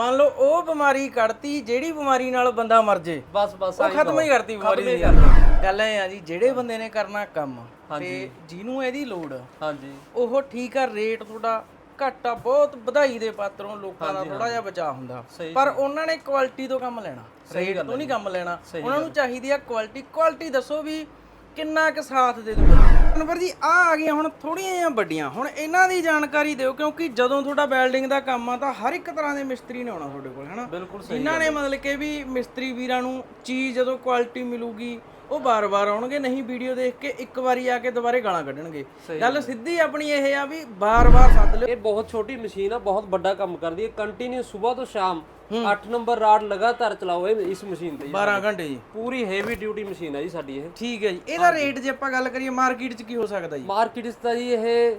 ਮੰਨ ਲਓ ਉਹ ਬਿਮਾਰੀ ਕੱਢਤੀ ਜਿਹੜੀ ਬਿਮਾਰੀ ਨਾਲ ਬੰਦਾ ਮਰ ਜੇ। ਬਸ ਬਸ ਉਹ ਆਹੀ ਖਤਮ ਹੀ। ਕਰਤੀ ਬਿਮਾਰੀ ਦੀ। ਗੱਲ ਇਹ ਆ ਜੀ ਜਿਹੜੇ ਬੰਦੇ ਨੇ ਕਰਨਾ ਕੰਮ ਹਾਂਜੀ। ਤੇ ਜਿਹਨੂੰ ਇਹਦੀ ਲੋੜ ਹਾਂਜੀ। ਉਹ ਠੀਕ ਆ ਰੇਟ ਤੁਹਾਡਾ ਘੱਟ ਬਹੁਤ ਵਧਾਈ ਦੇ ਪਾਤਰੋਂ ਲੋਕਾਂ ਦਾ ਥੋੜਾ ਜਿਹਾ ਬਚਾਅ ਹੁੰਦਾ। ਪਰ ਉਹਨਾਂ ਨੇ ਕੁਆਲਿਟੀ ਤੋਂ ਕੰਮ ਲੈਣਾ। ਰੇਟ ਤੋਂ ਨਹੀਂ ਕੰਮ ਲੈਣਾ। ਉਹਨਾਂ ਨੂੰ ਚਾਹੀਦੀ ਆ ਕੁਆਲਿਟੀ ਕੁਆਲਿਟੀ ਦੱਸੋ ਵੀ ਕਿੰਨਾ ਕੁ ਸਾਥ ਦੇ ਦੂਗਾ ਅਨਵਰ ਜੀ ਆ ਆ ਗਈਆਂ ਹੁਣ ਥੋੜੀਆਂ ਜਿਹੀਆਂ ਵੱਡੀਆਂ। ਹੁਣ ਇਹਨਾਂ ਦੀ ਜਾਣਕਾਰੀ ਦਿਓ ਕਿਉਂਕਿ ਜਦੋਂ ਤੁਹਾਡਾ ਵੈਲਡਿੰਗ ਦਾ ਕੰਮ ਆ ਤਾਂ ਹਰ ਇੱਕ ਤਰ੍ਹਾਂ ਦੇ ਮਿਸਤਰੀ ਨੇ ਆਉਣਾ ਤੁਹਾਡੇ ਕੋਲ ਹਨਾ? ਬਿਲਕੁਲ ਸਹੀ ਜਿਨ੍ਹਾਂ ਨੇ ਮਤਲਬ ਕਿ ਵੀ ਮਿਸਤਰੀ ਵੀਰਾਂ ਨੂੰ ਚੀਜ਼ ਜਦੋਂ ਕੁਆਲਿਟੀ ਮਿਲੂਗੀ ਉਹ ਬਾਰ-ਬਾਰ ਆਉਣਗੇ ਨਹੀਂ ਵੀਡੀਓ ਦੇਖ ਕੇ ਇੱਕ ਵਾਰੀ ਆ ਕੇ ਦੁਬਾਰੇ ਗਾਲਾਂ ਕੱਢਣਗੇ। ਗੱਲ ਸਿੱਧੀ ਆਪਣੀ ਇਹ ਆ ਵੀ ਬਾਰ-ਬਾਰ ਸੱਦ ਲਿਓ। ਇਹ ਬਹੁਤ ਛੋਟੀ ਮਸ਼ੀਨ ਆ ਬਹੁਤ ਵੱਡਾ ਕੰਮ ਕਰਦੀ ਹੈ। ਕੰਟੀਨਿਊ ਸਵੇਰ ਤੋਂ ਸ਼ਾਮ 8 ਨੰਬਰ ਰਾਡ ਲਗਾਤਾਰ ਚਲਾਓ ਇਹ ਇਸ ਮਸ਼ੀਨ ਤੇ ਜੀ। 12 ਘੰਟੇ ਜੀ। ਪੂਰੀ ਹੈਵੀ ਡਿਊਟੀ ਮਸ਼ੀਨ ਹੈ ਜੀ ਸਾਡੀ ਇਹ। ਠੀਕ ਹੈ ਜੀ। ਇਹਦਾ ਰੇਟ ਜੇ ਆਪਾਂ ਗੱਲ ਕਰੀਏ ਮਾਰਕੀਟ 'ਚ ਕੀ ਹੋ ਸਕਦਾ ਜੀ? ਮਾਰਕੀਟ 'ਚ ਤਾਂ ਜੀ ਇਹ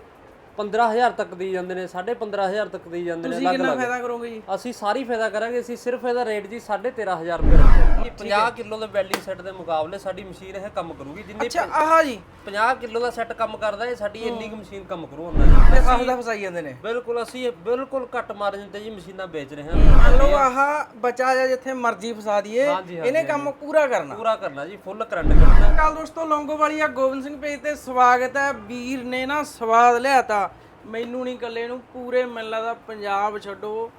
15000 ਤੱਕ ਦੀ ਜਾਂਦੇ ਨੇ 15500 ਤੱਕ ਦੀ ਜਾਂਦੇ ਨੇ ਤੁਸੀਂ ਕਿੰਨਾ ਫਾਇਦਾ ਕਰੋਗੇ ਜੀ? ਅਸੀਂ ਸਾਰੀ ਫਾਇਦਾ ਕਰਾਂਗੇ ਅਸੀਂ ਸਿਰਫ ਇਹਦਾ ਰੇਟ ਜੀ 13500 ਰੁਪਏ ਰੱਖਿਆ। 50 ਕਿਲੋ ਦੇ ਵੈਲਡਿੰਗ ਸੈੱਟ ਦੇ ਮੁਕਾਬਲੇ ਸਾਡੀ ਮਸ਼ੀਨ ਇਹ ਕੰਮ ਕਰੂਗੀ ਜਿੰਨੀ ਅੱਛਾ ਆਹ ਜੀ। 50 ਕਿਲੋ ਦਾ ਸੈੱਟ ਕੰਮ ਕਰਦਾ ਇਹ ਸਾਡੀ ਇੰਨੀ ਕੁ ਮਸ਼ੀਨ ਕੰਮ ਕਰੂ ਉਹਨਾਂ ਦੀ ਤੇ ਫਸਦਾ ਫਸਾਈ ਜਾਂਦੇ ਨੇ। ਬਿਲਕੁਲ ਅਸੀਂ ਇਹ ਬਿਲਕੁਲ ਘੱਟ ਮਾਰਜਨ ਤੇ ਜੀ ਮਸ਼ੀਨਾਂ ਵੇਚ ਰਹੇ ਹਾਂ। ਮੰਨ ਲਓ ਆਹ ਬਚਾ ਜਾ ਜਿੱਥੇ ਮਰਜ਼ੀ ਫਸਾ ਦਈਏ ਇਹਨੇ ਕੰਮ ਪੂਰਾ ਕਰਨਾ। ਪੂਰਾ ਕਰਨਾ ਜੀ ਫੁੱਲ ਕਰੰਟ ਕੱਢਣਾ ਕੱਲ ਦੋਸਤੋ ਲੌਂਗੋ ਵਾਲੀ ਆ ਗੋਬਿੰਦ ਸਿੰਘ ਪੇਜ ਤੇ ਸਵਾਗਤ ਹੈ। ਵੀਰ ਨੇ ਨਾ ਸਵਾਦ ਲਿਆਤਾ। ਮੈਨੂੰ ਨਹੀਂ ਇਕੱਲੇ ਨੂੰ, ਪੂਰੇ ਮੈਨੂੰ ਲੱਗਦਾ ਪੰਜਾਬ ਛੱਡੋ।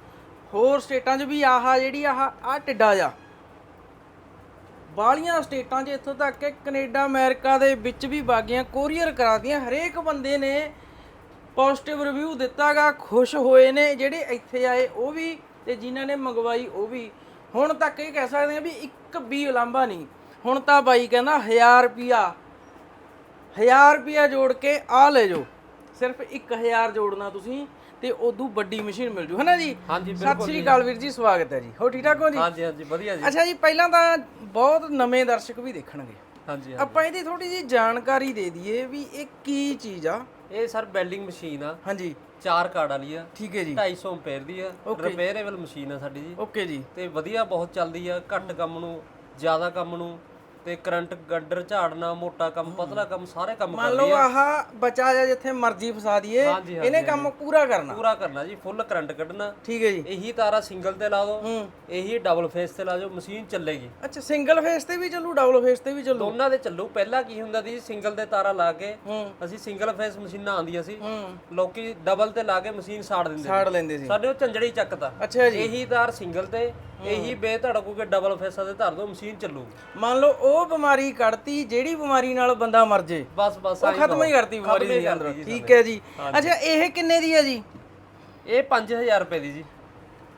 ਹੋਰ ਸਟੇਟਾਂ 'ਚ ਵੀ ਆਹਾ ਜਿਹੜੀ ਆਹ ਆ ਟਿੱਡਾ ਜਾ ਬਾਲੀਆਂ ਸਟੇਟਾਂ 'ਚ ਇੱਥੋਂ ਤੱਕ ਕਿ ਕੈਨੇਡਾ, ਅਮਰੀਕਾ ਦੇ ਵਿੱਚ ਵੀ ਬਾਗੀਆਂ ਕੋਰੀਅਰ ਕਰਾਤੀਆਂ। ਹਰੇਕ ਬੰਦੇ ਨੇ ਪੋਜ਼ਿਟਿਵ ਰਿਵਿਊ ਦਿੱਤਾਗਾ, ਖੁਸ਼ ਹੋਏ ਨੇ, ਜਿਹੜੇ ਇੱਥੇ ਆਏ ਉਹ ਵੀ ਤੇ ਜਿਨ੍ਹਾਂ ਨੇ ਮੰਗਵਾਈ ਉਹ ਵੀ। ਹੁਣ ਤੱਕ ਇਹ ਕਹਿ ਸਕਦੇ ਆ ਵੀ ਇੱਕ ਵੀ ਉਲਾਂਭਾ ਨਹੀਂ। ਹੁਣ ਤਾਂ ਬਾਈ ਕਹਿੰਦਾ 1000 ਰੁਪਿਆ 1000 ਰੁਪਿਆ ਜੋੜ ਕੇ ਆ ਲੈ ਜਾਓ। ਸਿਰਫ 1000 ਜੋੜਨਾ ਤੁਸੀਂ ਤੇ ਉਦੋਂ ਵੱਡੀ ਮਸ਼ੀਨ ਮਿਲ ਜੂ ਹੈਨਾ ਜੀ? ਹਾਂਜੀ ਸਤਿ ਸ੍ਰੀ ਅਕਾਲ ਵੀਰ ਜੀ ਸਵਾਗਤ ਹੈ ਜੀ। ਹੋ ਠੀਕ ਠਾਕ ਹੋ ਜੀ? ਹਾਂਜੀ ਹਾਂਜੀ ਵਧੀਆ ਜੀ। ਅੱਛਾ ਜੀ ਪਹਿਲਾਂ ਤਾਂ ਬਹੁਤ ਨਵੇਂ ਦਰਸ਼ਕ ਵੀ ਦੇਖਣਗੇ। ਹਾਂਜੀ ਆਪਾਂ ਇਹਦੀ ਥੋੜੀ ਜੀ ਜਾਣਕਾਰੀ ਦੇ ਦਈਏ ਵੀ ਇਹ ਕੀ ਚੀਜ਼ ਆ? ਇਹ ਸਰ ਵੈਲਡਿੰਗ ਮਸ਼ੀਨ ਆ। ਹਾਂਜੀ। ਚਾਰ ਕਾਰਡ ਵਾਲੀ ਆ। ਠੀਕ ਹੈ ਜੀ। 250 ਐਂਪੀਅਰ ਦੀ ਆ। ਰਿਪੇਅਰੇਬਲ ਮਸ਼ੀਨ ਆ ਸਾਡੀ ਜੀ। ਓਕੇ ਜੀ। ਤੇ ਵਧੀਆ ਬਹੁਤ ਚੱਲਦੀ ਆ। ਘੱਟ ਕੰਮ ਨੂੰ ਜ਼ਿਆਦਾ ਕੰਮ ਨੂੰ ਤੇ ਕਰੰਟ ਗੱਡਰ ਝਾੜਨਾ ਮੋਟਾ ਕੰਮ ਪਤਲਾ ਕੰਮ ਸਾਰੇ ਕੰਮ ਮੰਨ ਲਓ ਆਹ ਬਚਾ ਜਾ ਜਿੱਥੇ ਮਰਜ਼ੀ ਫਸਾ ਦਈਏ ਹਾਂਜੀ, ਇਹਨੇ ਕੰਮ ਪੂਰਾ ਕਰਨਾ। ਪੂਰਾ ਕਰਨਾ ਜੀ ਫੁੱਲ ਕਰੰਟ ਕੱਢਣਾ। ਠੀਕ ਹੈ ਜੀ। ਇਹੀ ਤਾਰਾ ਸਿੰਗਲ ਤੇ ਲਾ ਦਿਓ ਹੂੰ। ਇਹੀ ਡਬਲ ਫੇਸ ਤੇ ਲਾ ਦਿਓ ਮਸ਼ੀਨ ਚੱਲੇਗੀ। ਅੱਛਾ ਸਿੰਗਲ ਫੇਸ ਤੇ ਵੀ ਚੱਲੂ ਡਬਲ ਫੇਸ ਤੇ ਵੀ ਚੱਲੂ? ਦੋਨਾਂ ਦੇ ਚੱਲੂ। ਪਹਿਲਾਂ ਕੀ ਹੁੰਦਾ ਸੀ ਸਿੰਗਲ ਤੇ ਤਾਰਾ ਲਾ ਕੇ ਹੂੰ। ਅਸੀਂ ਸਿੰਗਲ ਫੇਸ ਮਸ਼ੀਨਾਂ ਆਉਂਦੀਆਂ ਸੀ। ਹੂੰ। ਲੋਕੀ ਡਬਲ ਤੇ ਲਾ ਕੇ ਮਸ਼ੀਨ ਸਾੜ ਦਿੰਦੇ ਸੀ। ਛਾੜ ਲੈਂਦੇ ਸੀ। ਸਾਡੇ ਉਹ ਝੰਜੜੀ ਚੱਕਦਾ। ਅੱਛਾ ਜੀ। ਇਹੀ ਤਾਰ ਸਿੰਗਲ ਤੇ ਇਹੀ ਬੇਧੜਕੂ ਕੇ ਡਬਲ ਫੇਸਾਂ ਤੇ ਧਰ ਦੋ ਮਸ਼ੀਨ ਚੱਲੂਗੀ। ਮੰਨ ਲਓ ਉਹ ਬਿਮਾਰੀ ਕੱਢਤੀ ਜਿਹੜੀ ਬਿਮਾਰੀ ਨਾਲ ਬੰਦਾ ਮਰ ਜੇ। ਬਸ ਬਸ ਉਹ ਖਤਮ ਹੀ। ਕਰਤੀ ਬਿਮਾਰੀ ਦੇ ਅੰਦਰ। ਠੀਕ ਹੈ ਜੀ। ਅੱਛਾ ਇਹ ਕਿੰਨੇ ਦੀ ਹੈ ਜੀ? ਇਹ 5000 ਰੁਪਏ ਦੀ ਜੀ।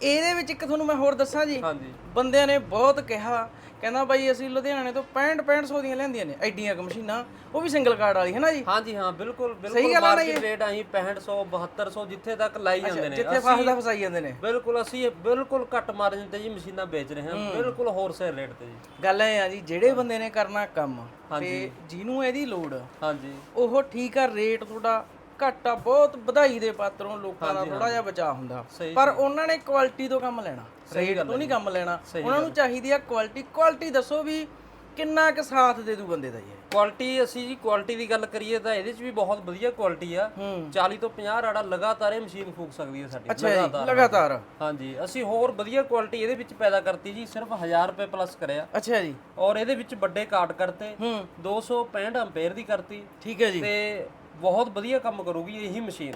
ਇਹਦੇ ਵਿੱਚ ਇੱਕ ਤੁਹਾਨੂੰ ਮੈਂ ਹੋਰ ਦੱਸਾਂ ਜੀ। ਹਾਂਜੀ। ਬੰਦਿਆਂ ਨੇ ਬਹੁਤ ਕਿਹਾ ਕਹਿੰਦਾ ਬਾਈ ਅਸੀਂ ਲੁਧਿਆਣੇ ਤੋਂ 65 6500 ਦੀਆਂ ਲੈਂਦੀਆਂ ਨੇ ਐਡੀਆਂ ਕੁ ਮਸ਼ੀਨਾਂ ਉਹ ਵੀ ਸਿੰਗਲ ਕਾਰਡ ਵਾਲੀ ਹੈ ਨਾ ਜੀ? ਹਾਂਜੀ ਹਾਂ ਬਿਲਕੁਲ ਬਿਲਕੁਲ ਮਾਰਕੀਟ ਰੇਟ ਅਸੀਂ 6500 7200 ਜਿੱਥੇ ਤੱਕ ਲਾਈ ਜਾਂਦੇ ਨੇ। ਜਿੱਥੇ ਫਸਦਾ ਫਸਾਈ ਜਾਂਦੇ ਨੇ। ਬਿਲਕੁਲ ਅਸੀਂ ਬਿਲਕੁਲ ਘੱਟ ਮਾਰਜਨ ਤੇ ਜੀ ਮਸ਼ੀਨਾਂ ਵੇਚ ਰਹੇ ਹਾਂ ਬਿਲਕੁਲ ਹੋਲਸੇਲ ਰੇਟ ਤੇ ਜੀ। ਗੱਲ ਇਹ ਆ ਜੀ ਜਿਹੜੇ ਬੰਦੇ ਨੇ ਕਰਨਾ ਕੰਮ ਤੇ ਜਿਹਨੂੰ ਇਹਦੀ ਲੋੜ ਹਾਂਜੀ। ਉਹ ਠੀਕ ਆ ਰੇਟ ਤੁਹਾਡਾ ਘੱਟ ਬਹੁਤ ਵਧਾਈ ਦੇ ਪਾਤਰੋਂ ਲੋਕਾਂ ਦਾ ਥੋੜਾ ਜਿਹਾ ਬਚਾਅ ਹੁੰਦਾ। ਪਰ ਉਹਨਾਂ ਨੇ ਕੁਆਲਿਟੀ ਤੋਂ ਕੰਮ ਲੈਣਾ ਰੇਟ ਤੋਂ ਨਹੀਂ ਕੰਮ ਲੈਣਾ। ਉਹਨਾਂ ਨੂੰ ਚਾਹੀਦੀ ਆ ਕੁਆਲਿਟੀ ਕੁਆਲਿਟੀ ਦੱਸੋ ਵੀ ਕਿੰਨਾ ਕੁ ਸਾਥ ਦੇ ਦੂ ਬੰਦੇ ਦਾ ਜੀ ਇਹ? ਕੁਆਲਿਟੀ ਅਸੀਂ ਜੀ ਕੁਆਲਿਟੀ ਦੀ ਗੱਲ ਕਰੀਏ ਤਾਂ ਇਹਦੇ 'ਚ ਵੀ ਬਹੁਤ ਵਧੀਆ ਕੁਆਲਿਟੀ ਆ। ਹੂੰ। 40 ਤੋਂ 50 ਰਾੜਾ ਲਗਾਤਾਰ ਇਹ ਮਸ਼ੀਨ ਫੂਕ ਸਕਦੀ ਹੈ ਸਾਡੀ ਅੱਛਾ ਜੀ ਲਗਾਤਾਰ। ਹਾਂਜੀ ਅਸੀਂ ਹੋਰ ਵਧੀਆ ਕੁਆਲਿਟੀ ਇਹਦੇ ਵਿੱਚ ਪੈਦਾ ਕਰਤੀ ਜੀ ਸਿਰਫ 1000 ਰੁਪਏ ਪਲੱਸ ਕਰਿਆ। ਅੱਛਾ ਜੀ। ਔਰ ਇਹਦੇ ਵਿੱਚ ਵੱਡੇ ਕਾਟ ਕਰਤੇ ਹੂੰ। 265 ਐਂਪੀਅਰ ਦੀ ਕਰਤੀ। ਠੀਕ ਹੈ ਜੀ। ਤੇ ਬਹੁਤ ਵਧੀਆ ਕੰਮ ਕਰੂਗੀ ਇਹੀ ਮਸ਼ੀਨ।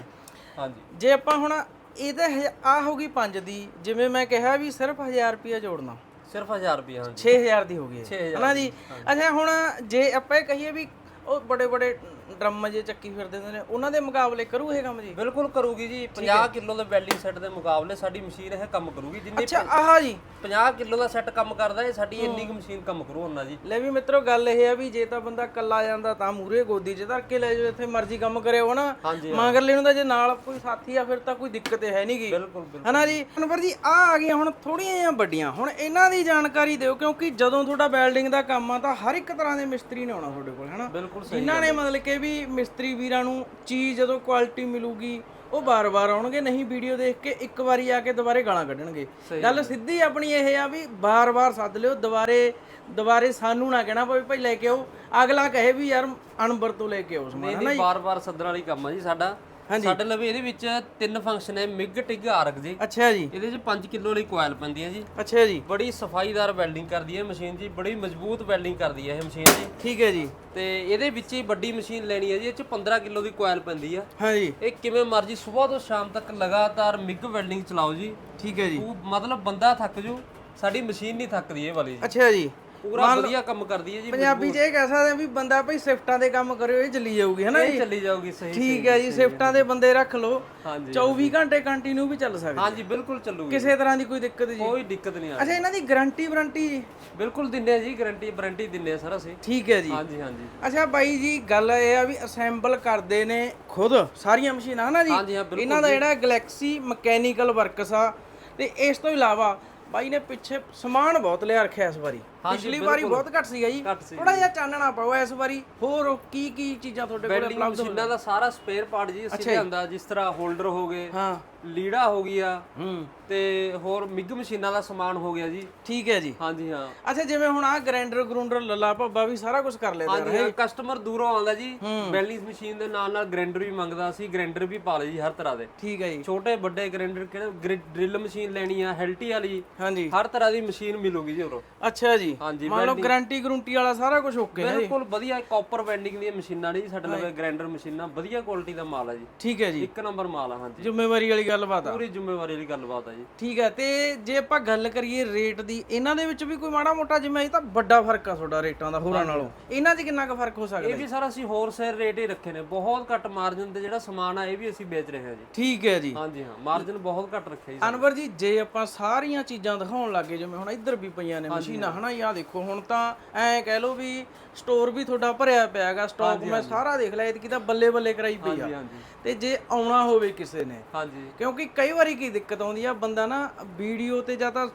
ਹਾਂਜੀ। ਜੇ ਆਪਾਂ ਹੁਣ ਇਹਦੇ ਆ ਹੋਗੀ 5 ਦੀ ਜਿਵੇਂ ਮੈਂ ਕਿਹਾ ਵੀ ਸਿਰਫ 1000 ਰੁਪਏ ਜੋੜਨਾ। ਸਿਰਫ 1000 ਰੁਪਏ ਹਾਂਜੀ। 6000 ਦੀ ਹੋ ਗਈ 6000 ਹਨਾ ਜੀ? ਅੱਛਾ ਹੁਣ ਜੇ ਆਪਾਂ ਇਹ ਕਹੀਏ ਵੀ ਉਹ ਬੜੇ ਬੜੇ ਡਰਮ ਜੇ ਚੱਕੀ ਫਿਰਦੇ ਹੁੰਦੇ ਨੇ ਉਹਨਾਂ ਦੇ ਮੁਕਾਬਲੇ ਕਰੂ ਇਹ ਕੰਮ ਜੀ? ਬਿਲਕੁਲ ਕਰੂਗੀ ਜੀ 50 ਕਿਲੋ ਦੇ ਵੈਲਡਿੰਗ ਸੈੱਟ ਦੇ ਮੁਕਾਬਲੇ ਸਾਡੀ ਮਸ਼ੀਨ ਇਹ ਕੰਮ ਕਰੂਗੀ ਜਿੰਨੀ ਅੱਛਾ ਆਹ ਜੀ। 50 ਕਿਲੋ ਦਾ ਸੈੱਟ ਕੰਮ ਕਰਦਾ ਇਹ ਸਾਡੀ ਇੰਨੀ ਕੁ ਮਸ਼ੀਨ ਕੰਮ ਕਰੂ ਉਹਨਾਂ ਜੀ ਲੈ ਵੀ ਮਿੱਤਰੋ ਗੱਲ ਇਹ ਆ ਵੀ ਜੇ ਤਾਂ ਬੰਦਾ ਕੱਲਾ ਜਾਂਦਾ ਤਾਂ ਮੂਰੇ ਗੋਦੀ 'ਚ ਧਰ ਕੇ ਲੈ ਜਾਓ ਇੱਥੇ ਮਰਜ਼ੀ ਕੰਮ ਕਰੇ ਹੋ ਨਾ। ਹਾਂਜੀ ਮਗਰਲੇ ਨੂੰ ਤਾਂ ਜੇ ਨਾਲ ਕੋਈ ਸਾਥੀ ਆ ਫਿਰ ਤਾਂ ਕੋਈ ਦਿੱਕਤ ਹੈ ਨਹੀਂਗੀ ਬਿਲਕੁਲ ਹਨਾ ਜੀ? ਅਨਵਰ ਜੀ ਆ ਆ ਗਈਆਂ ਹੁਣ ਥੋੜੀਆਂ ਜਿਹੀਆਂ ਵੱਡੀਆਂ। ਹੁਣ ਇਹਨਾਂ ਦੀ ਜਾਣਕਾਰੀ ਦਿਓ ਕਿਉਂਕਿ ਜਦੋਂ ਤੁਹਾਡਾ ਵੈਲਡਿੰਗ ਦਾ ਕੰਮ ਆ ਤਾਂ ਹਰ ਇੱਕ ਤਰ੍ਹਾਂ ਦੇ ਮਿਸਤਰੀ ਨੇ ਆਉਣਾ ਤੁਹਾਡੇ ਕੋਲ ਹਨਾ? ਬਿਲਕੁਲ ਸਹੀ ਜਿਨ੍ਹਾਂ ਨੇ ਮਤਲਬ ਕਿ ਵੀ ਮਿਸਤਰੀ ਵੀਰਾਂ ਨੂੰ ਚੀਜ਼ ਜਦੋਂ ਕੁਆਲਿਟੀ ਮਿਲੂਗੀ ਉਹ ਬਾਰ-ਬਾਰ ਆਉਣਗੇ ਨਹੀਂ ਵੀਡੀਓ ਦੇਖ ਕੇ ਇੱਕ ਵਾਰੀ ਆ ਕੇ ਦੁਬਾਰੇ ਗਾਲਾਂ ਕੱਢਣਗੇ। ਗੱਲ ਸਿੱਧੀ ਆਪਣੀ ਇਹ ਆ ਵੀ ਬਾਰ-ਬਾਰ ਸੱਦ ਲਿਓ ਦੁਬਾਰੇ ਦੁਬਾਰੇ ਸਾਨੂੰ ਨਾ ਕਹਿਣਾ ਪਵੇ ਭਾਈ ਲੈ ਕੇ ਆਓ। ਅਗਲਾ ਕਹੇ ਵੀ ਯਾਰ ਅਣਬਰ ਤੋਂ ਲੈ ਕੇ ਆਓ ਸਮਾਨ ਨਹੀਂ ਬਾਰ-ਬਾਰ ਸੱਦਣ ਵਾਲੀ ਕੰਮ ਆ ਜੀ ਸਾਡਾ। ਸਾਡੇ ਲਵੇ ਇਹਦੇ ਵਿੱਚ ਤਿੰਨ ਫੰਕਸ਼ਨ ਹੈ ਮਿਗ ਟਿਗ ਆਰਕ ਜੀ। ਅੱਛਾ ਜੀ। ਇਹਦੇ 'ਚ 5 ਕਿਲੋ ਲਈ ਕੋਇਲ ਪੈਂਦੀ ਹੈ ਜੀ। ਅੱਛਾ ਜੀ। ਬੜੀ ਸਫਾਈਦਾਰ ਵੈਲਡਿੰਗ ਕਰਦੀ ਹੈ ਮਸ਼ੀਨ ਜੀ ਬੜੀ ਮਜ਼ਬੂਤ ਵੈਲਡਿੰਗ ਕਰਦੀ ਹੈ ਇਹ ਮਸ਼ੀਨ ਜੀ। ਠੀਕ ਹੈ ਜੀ। ਤੇ ਇਹਦੇ ਵਿੱਚ ਹੀ ਵੱਡੀ ਮਸ਼ੀਨ ਲੈਣੀ ਹੈ ਜੀ ਇਹ 'ਚ 15 ਕਿਲੋ ਦੀ ਕੋਇਲ ਪੈਂਦੀ ਆ। ਹਾਂਜੀ ਇਹ ਕਿਵੇਂ ਮਰਜ਼ੀ ਸਵੇਰ ਤੋਂ ਸ਼ਾਮ ਤੱਕ ਲਗਾਤਾਰ ਮਿਗ ਵੈਲਡਿੰਗ ਚਲਾਓ ਜੀ। ਠੀਕ ਹੈ ਜੀ। ਉਹ ਮਤਲਬ ਬੰਦਾ ਥੱਕ ਜੂ ਸਾਡੀ ਮਸ਼ੀਨ ਨਹੀਂ ਥੱਕਦੀ ਇਹ ਵਾਲੀ ਜੀ। ਅੱਛਾ ਜੀ। ਪੂਰਾ ਵਧੀਆ ਕੰਮ ਕਰਦੀ ਹੈ ਜੀ ਪੰਜਾਬੀ 'ਚ ਇਹ ਕਹਿ ਸਕਦੇ ਆ ਵੀ ਬੰਦਾ ਭਾਈ ਸਿਫਟਾਂ ਦੇ ਕੰਮ ਕਰਿਓ ਇਹ ਚੱਲੀ ਜਾਊਗੀ ਹੈ ਨਾ ਇਹ ਜੀ? ਚੱਲੀ ਜਾਊਗੀ ਸਹੀ ਠੀਕ ਹੈ ਜੀ ਸਿਫਟਾਂ ਦੇ ਬੰਦੇ ਰੱਖ ਲਓ ਹਾਂਜੀ 24 ਘੰਟੇ ਕੰਟੀਨਿਊ ਵੀ ਚੱਲ ਸਕਦੇ। ਹਾਂਜੀ ਬਿਲਕੁਲ ਚੱਲੂਗੀ। ਕਿਸੇ ਤਰ੍ਹਾਂ ਦੀ ਕੋਈ ਦਿੱਕਤ ਜੀ? ਕੋਈ ਦਿੱਕਤ ਨਹੀਂ ਆ ਅੱਛਾ ਇਹਨਾਂ ਦੀ ਗਾਰੰਟੀ ਵਾਰੰਟੀ ਜੀ ਬਿਲਕੁਲ ਦਿੰਨੇ ਆ ਜੀ ਗਾਰੰਟੀ ਵਾਰੰਟੀ ਦਿੰਨੇ ਆ ਸਰ ਅਸੀਂ। ਠੀਕ ਹੈ ਜੀ। ਹਾਂਜੀ ਹਾਂਜੀ। ਅੱਛਾ ਬਾਈ ਜੀ ਗੱਲ ਇਹ ਆ ਵੀ ਅਸੈਂਬਲ ਕਰਦੇ ਨੇ ਖੁਦ ਸਾਰੀਆਂ ਮਸ਼ੀਨਾਂ ਹਨਾ ਜੀ? ਹਾਂਜੀ ਹਾਂ ਬਿਲਕੁਲ ਇਹਨਾਂ ਦਾ ਜਿਹੜਾ ਗੈਲੈਕਸੀ ਮਕੈਨੀਕਲ ਵਰਕਸ ਆ ਤੇ ਇਸ ਤੋਂ ਇਲਾਵਾ ਬਾਈ ਨੇ ਪਿੱਛੇ ਸਮਾਨ ਬਹੁਤ ਲਿਆ ਰੱਖਿਆ ਇਸ ਵਾਰੀ। ਪਿਛਲੀ ਵਾਰੀ ਬਹੁਤ ਘੱਟ ਸੀਗਾ ਜੀ। ਥੋੜਾ ਜਿਹਾ ਚਾਨਣਾ ਪਾਓ ਇਸ ਵਾਰੀ। ਹੋਰ ਕੀ ਕੀ ਚੀਜ਼ਾਂ ਤੁਹਾਡੇ ਕੋਲ ਵੈਲਡਿੰਗ ਮਸ਼ੀਨਾਂ ਦਾ ਸਾਰਾ ਸਪੇਅਰ ਪਾਰਟ ਜੀ ਅਸੀਂ ਲਿਆਂਦਾ ਜਿਸ ਤਰ੍ਹਾਂ ਹੋਲਡਰ ਹੋ ਗਏ ਹਾਂ। ਲੀੜਾ ਹੋ ਗਿਆ ਹੂੰ। ਤੇ ਹੋਰ ਮਿਗ ਮਸ਼ੀਨਾਂ ਦਾ ਸਮਾਨ ਹੋ ਗਿਆ ਜੀ। ਠੀਕ ਹੈ ਜੀ। ਹਾਂਜੀ ਹਾਂ। ਅੱਛਾ ਜਿਵੇਂ ਹੁਣ ਆ ਗ੍ਰਾਈਂਡਰ ਗਰੂੰਡਰ ਲੱਲਾ ਭੱਬਾ ਵੀ ਸਾਰਾ ਕੁਝ ਕਰ ਲੈਂਦਾ ਹਾਂਜੀ ਹਾਂ ਕਸਟਮਰ ਦੂਰੋਂ ਆਉਂਦਾ ਜੀ। ਵੈਲਡਿੰਗ ਮਸ਼ੀਨ ਦੇ ਨਾਲ ਨਾਲ ਗ੍ਰਾਈਂਡਰ ਵੀ ਮੰਗਦਾ ਸੀ ਗ੍ਰਾਈਂਡਰ ਵੀ ਪਾ ਲਏ ਜੀ ਹਰ ਤਰ੍ਹਾਂ ਦੇ। ਠੀਕ ਹੈ ਜੀ। ਛੋਟੇ ਵੱਡੇ ਗ੍ਰਾਈਂਡਰ ਕਿਹੜੇ ਡਰਿਲ ਮਸ਼ੀਨ ਲੈਣੀ ਆ ਹੈਲਟੀ ਵਾਲੀ। ਹਾਂਜੀ। ਹਰ ਤਰ੍ਹਾਂ ਦੀ ਮਸ਼ੀਨ ਮਿਲੂਗੀ ਜੀ ਉਰੋਂ। ਅੱਛਾ ਜੀ। ਹਾਂਜੀ ਮੰਨ ਲਓ ਗਾਰੰਟੀ ਗਰੰਟੀ ਵਾਲਾ ਸਾਰਾ ਕੁਝ ਓਕੇ ਹੈ ਬਿਲਕੁਲ ਵਧੀਆ ਕਾਪਰ ਵੈਂਡਿੰਗ ਦੀਆਂ ਮਸ਼ੀਨਾਂ ਨੇ ਜੀ ਸਾਡੇ ਲਵੇ ਗ੍ਰਾਈਂਡਰ ਮਸ਼ੀਨਾਂ ਵਧੀਆ ਕੁਆਲਿਟੀ ਦਾ ਮਾਲ ਆ ਜੀ। ਠੀਕ ਹੈ ਜੀ। ਇੱਕ ਨੰਬਰ ਮਾਲ ਆ ਹਾਂਜੀ। ਜ਼ਿੰਮੇਵਾਰੀ ਵਾਲੀ ਗੱਲਬਾਤ ਆ। ਪੂਰੀ ਜ਼ਿੰਮੇਵਾਰੀ ਵਾਲੀ ਗੱਲਬਾਤ ਆ ਜੀ। ਠੀਕ ਹੈ ਤੇ ਜੇ ਆਪਾਂ ਗੱਲ ਕਰੀਏ ਰੇਟ ਦੀ ਇਹਨਾਂ ਦੇ ਵਿੱਚ ਵੀ ਕੋਈ ਮਾੜਾ ਮੋਟਾ ਜਿਵੇਂ ਇਹ ਤਾਂ ਵੱਡਾ ਫ਼ਰਕ ਆ ਤੁਹਾਡਾ ਰੇਟਾਂ ਦਾ ਹੋਰਾਂ ਨਾਲੋਂ। ਇਹਨਾਂ 'ਚ ਕਿੰਨਾ ਕੁ ਫ਼ਰਕ ਹੋ ਸਕਦਾ ਇਹ ਵੀ ਸਰ ਅਸੀਂ ਹੋਲਸੇਲ ਰੇਟ ਹੀ ਰੱਖੇ ਨੇ। ਬਹੁਤ ਘੱਟ ਮਾਰਜਨ ਤੇ ਜਿਹੜਾ ਸਮਾਨ ਆ ਇਹ ਵੀ ਅਸੀਂ ਵੇਚ ਰਹੇ ਹਾਂ ਜੀ। ਠੀਕ ਹੈ ਜੀ। ਹਾਂਜੀ ਹਾਂ ਮਾਰਜਨ ਬਹੁਤ ਘੱਟ ਰੱਖਿਆ ਜੀ। ਅਨਵਰ ਜੀ ਜੇ ਆਪਾਂ ਸਾਰੀਆਂ ਚੀਜ਼ਾਂ ਦਿਖਾਉਣ ਲੱਗੇ ਜਿਵੇਂ ਹੁਣ ਇੱਧਰ ਵੀ ਪਈਆਂ ਨੇ ਮਸ਼ੀਨਾਂ ਹਨਾ ਆਹ ਦੇਖੋ ਹੁਣ ਤਾਂ ਐਂ ਕਹਿ ਲਓ ਵੀ ਸਟੋਰ ਵੀ ਤੁਹਾਡਾ ਭਰਿਆ ਪਿਆ ਹੈਗਾ ਸਟਾਕ ਮੈਂ ਸਾਰਾ ਦੇਖ ਲਿਆ ਇਤਕੀ ਤਾਂ ਬੱਲੇ ਬੱਲੇ ਕਰਾਈ ਪਈ ਆ। ਤੇ ਜੇ ਆਉਣਾ ਹੋਵੇ ਕਿਸੇ ਨੇ ਹਾਂਜੀ। ਕਿਉਂਕਿ ਕਈ ਵਾਰੀ ਕੀ ਦਿੱਕਤ ਆਉਂਦੀ ਆ ਬੰਦਾ ਨਾ ਵੀਡੀਓ ਤੇ ਜਾਂ ਤਾਂ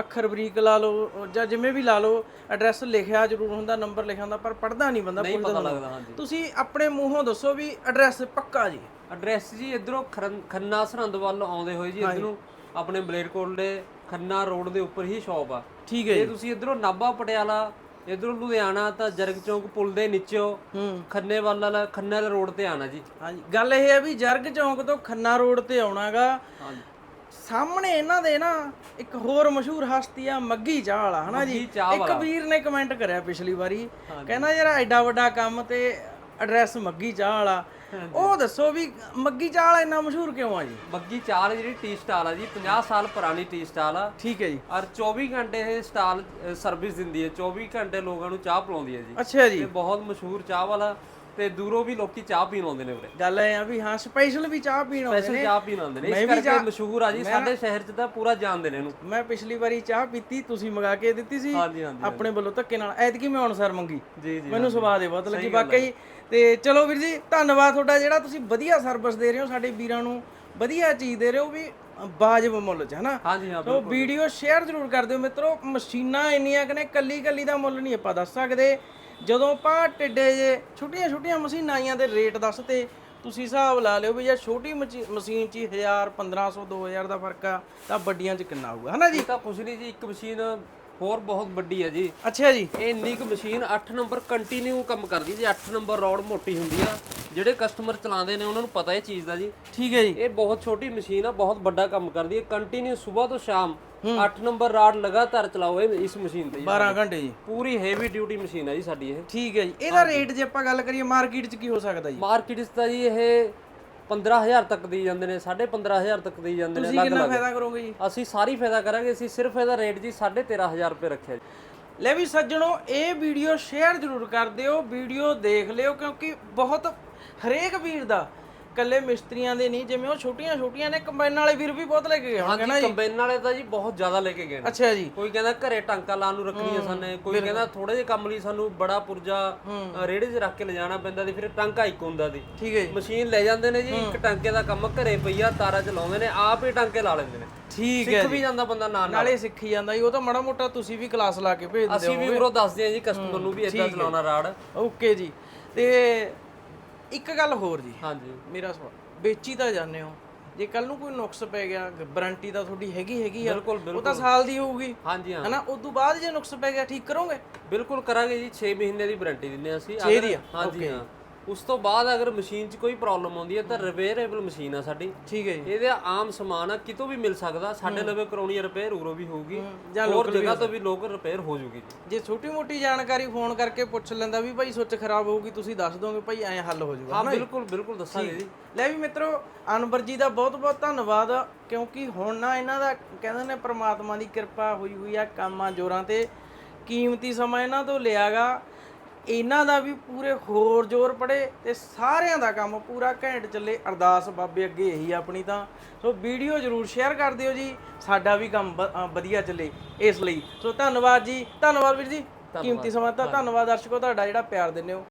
ਅੱਖਰ ਬਰੀਕ ਲਾ ਲਓ ਜਾਂ ਜਿਵੇਂ ਵੀ ਲਾ ਲਓ ਐਡਰੈਸ ਲਿਖਿਆ ਜ਼ਰੂਰ ਹੁੰਦਾ ਨੰਬਰ ਲਿਖਿਆ ਹੁੰਦਾ ਪਰ ਪੜਦਾ ਨਹੀਂ ਬੰਦਾ ਨਹੀਂ ਪਤਾ ਲੱਗਦਾ ਹਾਂਜੀ। ਤੁਸੀਂ ਆਪਣੇ ਮੂੰਹੋਂ ਦੱਸੋ ਵੀ ਐਡਰੈਸ ਪੱਕਾ ਜੀ। ਐਡਰੈਸ ਜੀ ਇਧਰੋਂ ਖੰਨਾ ਸਰਹੰਦ ਵੱਲ ਆਉਂਦੇ ਹੋਏ ਜੀ ਇਧਰੋਂ ਆਪਣੇ ਬਲੇਡਕੋਟ ਦੇ ਖੰਨਾ ਰੋਡ ਦੇ ਉੱਪਰ ਹੀ ਸ਼ਾਪ ਆ। ਠੀਕ ਹੈ ਜੇ ਤੁਸੀਂ ਇਧਰੋਂ ਨਾਭਾ ਪਟਿਆਲਾ ਇਧਰੋਂ ਲੁਧਿਆਣਾ ਤਾਂ ਜਰਗ ਚੌਂਕ ਪੁਲ ਦੇ ਨੀਚੇੋਂ ਖੰਨੇ ਵਾਲਾ ਖੰਨੇ ਵਾਲੇ ਰੋਡ ਤੇ ਆਣਾ ਜੀ। ਹਾਂਜੀ। ਗੱਲ ਇਹ ਹੈ ਵੀ ਜਰਗ ਚੌਂਕ ਤੋਂ ਖੰਨਾ ਰੋਡ ਤੇ ਆਉਣਾਗਾ। ਹਾਂਜੀ। ਸਾਹਮਣੇ ਇਹਨਾਂ ਦੇ ਨਾ ਇੱਕ ਹੋਰ ਮਸ਼ਹੂਰ ਹਸਤੀ ਆ ਮੱਗੀ ਚਾਹ ਵਾਲਾ ਹਨਾ ਜੀ? ਇੱਕ ਵੀਰ ਨੇ ਕਮੈਂਟ ਕਰਿਆ ਪਿਛਲੀ ਵਾਰੀ। ਕਹਿੰਦਾ ਯਾਰ ਐਡਾ ਵੱਡਾ ਕੰਮ ਤੇ ਐਡਰੈਸ ਮੱਗੀ ਚਾਹ ਵਾਲਾ। ਉਹ ਦੱਸੋ ਵੀ ਮੱਗੀ ਚਾਹ ਵਾਲਾ ਇੰਨਾ ਮਸ਼ਹੂਰ ਕਿਉਂ ਆ ਜੀ? ਬੱਗੀ ਚਾਲ ਜਿਹੜੀ ਟੀ ਸਟਾਲ ਆ ਜੀ 50 ਸਾਲ ਪੁਰਾਣੀ ਟੀ ਸਟਾਲ ਆ। ਠੀਕ ਹੈ ਜੀ। ਔਰ 24 ਘੰਟੇ ਇਹ ਸਟਾਲ ਸਰਵਿਸ ਦਿੰਦੀ ਹੈ। 24 ਘੰਟੇ ਲੋਕਾਂ ਨੂੰ ਚਾਹ ਪਿਲਾਉਂਦੀ ਹੈ ਜੀ। ਅੱਛਾ ਜੀ। ਇਹ ਬਹੁਤ ਮਸ਼ਹੂਰ ਚਾਹ ਵਾਲਾ ਤੇ ਦੂਰੋਂ ਵੀ ਲੋਕੀ ਚਾਹ ਪੀਣ ਆਉਂਦੇ ਨੇ ਉਰੇ। ਗੱਲ ਐ ਆ ਵੀ ਹਾਂ ਸਪੈਸ਼ਲ ਵੀ ਚਾਹ ਪੀਣ ਆਉਂਦੇ ਸਪੈਸ਼ਲ ਨੇ। ਚਾਹ ਪੀਣ ਆਉਂਦੇ ਨੇ। ਇਸ ਕਰਕੇ ਮਸ਼ਹੂਰ ਆ ਜੀ। ਸਾਡੇ ਸ਼ਹਿਰ 'ਚ ਤਾਂ ਪੂਰਾ ਜਾਣਦੇ ਨੇ ਇਹਨੂੰ। ਮੈਂ ਪਿਛਲੀ ਵਾਰੀ ਚਾਹ ਪੀਤੀ ਤੁਸੀਂ ਮੰਗਾ ਕੇ ਦਿੱਤੀ ਸੀ। ਆਪਣੇ ਵੱਲੋਂ ਧੱਕੇ ਨਾਲ। ਐਤਕੀ ਮੈਂ ਹੁਣ ਸਰ ਮੰਗੀ। ਜੀ ਜੀ ਮੈਨੂੰ ਸਵਾਦ ਹੀ ਬਹੁਤ ਲੱਗੀ। ਵਾਕਈ ਤੇ ਚਲੋ ਵੀਰ ਜੀ ਧੰਨਵਾਦ ਤੁਹਾਡਾ ਜਿਹੜਾ ਤੁਸੀਂ ਵਧੀਆ ਸਰਵਿਸ ਦੇ ਰਹੇ ਹੋ ਸਾਡੇ ਵੀਰਾਂ ਨੂੰ ਵਧੀਆ ਚੀਜ਼ ਦੇ ਰਹੇ ਹੋ ਵੀ ਬਾਜਬ ਮੁੱਲ 'ਚ ਹਨਾ? ਹਾਂਜੀ ਹਾਂ ਸੋ ਵੀਡੀਓ ਸ਼ੇਅਰ ਜ਼ਰੂਰ ਕਰ ਦਿਓ ਮਿੱਤਰੋ। ਮਸ਼ੀਨਾਂ ਇੰਨੀਆਂ ਕਿ ਨੇ ਕੱਲੀ ਕੱਲੀ ਦਾ ਮੁੱਲ ਨਹੀਂ ਆਪਾਂ ਦੱਸ ਸਕਦੇ। ਜਦੋਂ ਆਪਾਂ ਟਿੱਡੇ ਜੇ ਛੋਟੀਆਂ ਛੋਟੀਆਂ ਮਸ਼ੀਨਾਂ ਆਈਆਂ ਦੇ ਰੇਟ ਦੱਸਤੇ ਤੁਸੀਂ ਹਿਸਾਬ ਲਾ ਲਿਓ ਵੀ ਜੇ ਛੋਟੀ ਮਚੀ- ਮਸ਼ੀਨ 'ਚ ਹੀ 1000 1500 2000 ਦਾ ਫ਼ਰਕ ਆ ਤਾਂ ਵੱਡੀਆਂ 'ਚ ਕਿੰਨਾ ਆਊਗਾ ਹਨਾ ਜੀ? ਇਹ ਤਾਂ ਕੁਛ ਨਹੀਂ ਜੀ ਇੱਕ ਮਸ਼ੀਨ ਹੋਰ ਬਹੁਤ ਵੱਡੀ ਹੈ ਜੀ। ਅੱਛਾ ਜੀ। ਇਹ ਇੰਨੀ ਕੁ ਮਸ਼ੀਨ 8 ਨੰਬਰ ਕੰਟੀਨਿਊ ਕੰਮ ਕਰਦੀ ਜੀ 8 ਨੰਬਰ ਰੋਡ ਮੋਟੀ ਹੁੰਦੀ ਆ। ਜਿਹੜੇ ਕਸਟਮਰ ਚਲਾਉਂਦੇ ਨੇ ਉਹਨਾਂ ਨੂੰ ਪਤਾ ਇਹ ਚੀਜ਼ ਦਾ ਜੀ। ਠੀਕ ਹੈ ਜੀ। ਇਹ ਬਹੁਤ ਛੋਟੀ ਮਸ਼ੀਨ ਆ ਬਹੁਤ ਵੱਡਾ ਕੰਮ ਕਰਦੀ ਹੈ ਕੰਟੀਨਿਊ ਸਵੇਰ ਤੋਂ ਸ਼ਾਮ 8 ਨੰਬਰ ਰਾਡ ਲਗਾਤਾਰ ਚਲਾਓ ਇਹ ਇਸ ਮਸ਼ੀਨ ਤੇ ਜੀ। 12 ਘੰਟੇ ਜੀ। ਪੂਰੀ ਹੈਵੀ ਡਿਊਟੀ ਮਸ਼ੀਨ ਹੈ ਜੀ ਸਾਡੀ ਇਹ। ਠੀਕ ਹੈ ਜੀ। ਇਹਦਾ ਰੇਟ ਜੇ ਆਪਾਂ ਗੱਲ ਕਰੀਏ ਮਾਰਕੀਟ 'ਚ ਕੀ ਹੋ ਸਕਦਾ ਜੀ? ਮਾਰਕੀਟ 'ਚ ਤਾਂ ਜੀ ਇਹ 15000 ਤੱਕ ਦੀ ਜਾਂਦੇ ਨੇ 15500 ਤੱਕ ਦੀ ਜਾਂਦੇ ਨੇ ਤੁਸੀਂ ਕਿੰਨਾ ਫਾਇਦਾ ਕਰੋਗੇ ਜੀ? ਅਸੀਂ ਸਾਰੀ ਫਾਇਦਾ ਕਰਾਂਗੇ ਅਸੀਂ ਸਿਰਫ ਇਹਦਾ ਰੇਟ ਜੀ 13500 ਰੁਪਏ ਰੱਖਿਆ ਜੀ। ਲੈ ਵੀ ਸੱਜਣੋ ਇਹ ਵੀਡੀਓ ਸ਼ੇਅਰ ਜ਼ਰੂਰ ਕਰ ਦਿਓ ਵੀਡੀਓ ਦੇਖ ਲਿਓ ਕਿਉਂਕਿ ਬਹੁਤ ਹਰੇਕ ਵੀਰ ਦਾ ਕੱਲੇ ਮਿਸਤਰੀਆਂ ਦੇ ਨਹੀਂ ਜਿਵੇਂ ਉਹ ਛੋਟੀਆਂ ਛੋਟੀਆਂ ਨੇ ਕੰਬਾਈਨ ਵਾਲੇ ਵੀਰ ਵੀ ਬਹੁਤ ਲੈ ਕੇ ਗਏ ਹੋਣਗੇ ਨਾ ਹਾਂਜੀ ਜੀ? ਕੰਬਾਈਨ ਵਾਲੇ ਤਾਂ ਜੀ ਬਹੁਤ ਜ਼ਿਆਦਾ ਲੈ ਕੇ ਗਏ ਨੇ। ਅੱਛਾ ਜੀ। ਕੋਈ ਕਹਿੰਦਾ ਘਰੇ ਟਾਂਕਾ ਲਾਉਣ ਨੂੰ ਰੱਖਣੀਆਂ ਸਾਨੇ ਕੋਈ ਕਹਿੰਦਾ ਥੋੜੇ ਜਿਹੇ ਕੰਮ ਲਈ ਸਾਨੂੰ ਬੜਾ ਪੁਰਜਾ ਅ, ਰੇੜੇ 'ਚ ਰੱਖ ਕੇ ਲਿਜਾਣਾ ਪੈਂਦਾ ਤੇ ਫਿਰ ਟਾਂਕਾ ਇੱਕ ਹੁੰਦਾ ਦੀ ਠੀਕ ਹੈ ਜੀ। ਮਸ਼ੀਨ ਲੈ ਜਾਂਦੇ ਨੇ ਜੀ ਇੱਕ ਟਾਂਕੇ ਦਾ ਕੰਮ ਘਰੇ ਪਈਆ ਤਾਰਾ ਚਲਾਉਂਦੇ ਨੇ ਆਪ ਹੀ ਟਾਂਕੇ ਲਾ ਲੈਂਦੇ ਨੇ। ਠੀਕ ਹੈ ਸਿੱਖ ਵੀ ਜਾਂਦਾ ਬੰਦਾ ਨਾਲ ਨਾਲ। ਨਾਲੇ ਸਿੱਖੀ ਜਾਂਦਾ ਜੀ ਉਹ ਤਾਂ ਮਾੜਾ ਮੋਟਾ ਤੁਸੀਂ ਵੀ ਕਲਾਸ ਲਾ ਕੇ ਭੇਜ ਦਿੰਦੇ ਅਸੀਂ ਵੀ ਉਰੋਂ ਦੱਸਦੇ ਆ ਜੀ ਕਸਟਮਰ ਨੂੰ ਵੀ ਇਦਾਂ ਚਲਾਉਣਾ ਰਾੜ। ਓਕੇ ਜੀ। ਤੇ ਇੱਕ ਗੱਲ ਹੋਰ ਜੀ। ਹਾਂਜੀ। ਮੇਰਾ ਸਵਾਲ ਵੇਚੀ ਤਾਂ ਜਾਂਦੇ ਹੋ। ਜੇ ਕੱਲ ਨੂੰ ਕੋਈ ਨੁਕਸ ਪੈ ਗਿਆ ਵਾਰੰਟੀ ਤਾਂ ਤੁਹਾਡੀ ਹੈਗੀ ਹੈਗੀ ਆ। ਬਿਲਕੁਲ ਉਹ ਤਾਂ ਸਾਲ ਦੀ ਹੋਊਗੀ। ਹਾਂਜੀ ਹਾਂ। ਹਨਾ? ਉਸ ਤੋਂ ਬਾਅਦ ਜੇ ਨੁਕਸ ਪੈ ਗਿਆ ਠੀਕ ਕਰੋਗੇ? ਬਿਲਕੁਲ ਕਰਾਂਗੇ ਜੀ। 6 ਮਹੀਨੇ ਦੀ ਵਾਰੰਟੀ ਦਿੰਨੇ ਆ ਅਸੀਂ। ਛੇ ਦੀ ਆ? ਹਾਂਜੀ ਹਾਂ। ਉਸ ਤੋਂ ਬਾਅਦ ਅਗਰ ਮਸ਼ੀਨ 'ਚ ਕੋਈ ਪ੍ਰੋਬਲਮ ਆਉਂਦੀ ਹੈ ਤਾਂ ਰਿਪੇਅਰੇਬਲ ਮਸ਼ੀਨ ਆ ਸਾਡੀ। ਠੀਕ ਹੈ ਜੀ। ਇਹਦੇ ਆਮ ਸਮਾਨ ਆ ਕਿਤੋਂ ਵੀ ਮਿਲ ਸਕਦਾ। ਸਾਡੇ ਲਵੇ ਕਰਾਉਣੀ ਰਿਪੇਅਰ ਉਰੋਂ ਵੀ ਹੋਊਗੀ। ਜਾਂ ਹੋਰ ਜਗ੍ਹਾ ਤੋਂ ਵੀ ਲੋਕ ਰਿਪੇਅਰ ਹੋ ਜੂਗੀ। ਜੀ ਛੋਟੀ ਮੋਟੀ ਜਾਣਕਾਰੀ ਫੋਨ ਕਰਕੇ ਪੁੱਛ ਲੈਂਦਾ ਵੀ ਭਾਈ ਸੁੱਚ ਖਰਾਬ ਹੋਊਗੀ ਤੁਸੀਂ ਦੱਸ ਦੋਗੇ ਭਾਈ ਐਂ ਹੱਲ ਹੋ ਜਾਊਗਾ ਹਾਂ ਬਿਲਕੁਲ ਬਿਲਕੁਲ ਦੱਸਾਂਗੇ ਜੀ। ਲੈ ਵੀ ਮਿੱਤਰੋ ਅਨਵਰ ਜੀ ਦਾ ਬਹੁਤ ਬਹੁਤ ਧੰਨਵਾਦ ਕਿਉਂਕਿ ਹੁਣ ਨਾ ਇਹਨਾਂ ਦਾ ਕਹਿੰਦੇ ਨੇ ਪ੍ਰਮਾਤਮਾ ਦੀ ਕਿਰਪਾ ਹੋਈ ਹੋਈ ਆ ਕੰਮਾਂ ਜੋਰਾਂ ਤੇ। ਕੀਮਤੀ ਸਮਾਂ ਇਹਨਾਂ ਤੋਂ ਲਿਆਗਾ। ਇਹਨਾਂ ਦਾ ਵੀ ਪੂਰੇ ਹੋਰ ਜ਼ੋਰ ਪੜੇ ਤੇ ਸਾਰਿਆਂ ਦਾ ਕੰਮ ਪੂਰਾ ਘੈਂਟ ਚੱਲੇ। ਅਰਦਾਸ ਬਾਬੇ ਅੱਗੇ ਇਹੀ ਆਪਣੀ ਤਾਂ। ਸੋ ਵੀਡੀਓ ਜਰੂਰ ਸ਼ੇਅਰ ਕਰ ਦਿਓ ਜੀ। ਸਾਡਾ ਵੀ ਕੰਮ ਵਧੀਆ ਚੱਲੇ ਇਸ ਲਈ। ਸੋ ਧੰਨਵਾਦ ਜੀ। ਧੰਨਵਾਦ ਵੀਰ ਜੀ। ਕੀਮਤੀ ਸਮਾਂ ਤਾਂ ਧੰਨਵਾਦ ਦਰਸ਼ਕੋ। ਤੁਹਾਡਾ ਜਿਹੜਾ ਪਿਆਰ ਦਿੰਦੇ ਹੋ।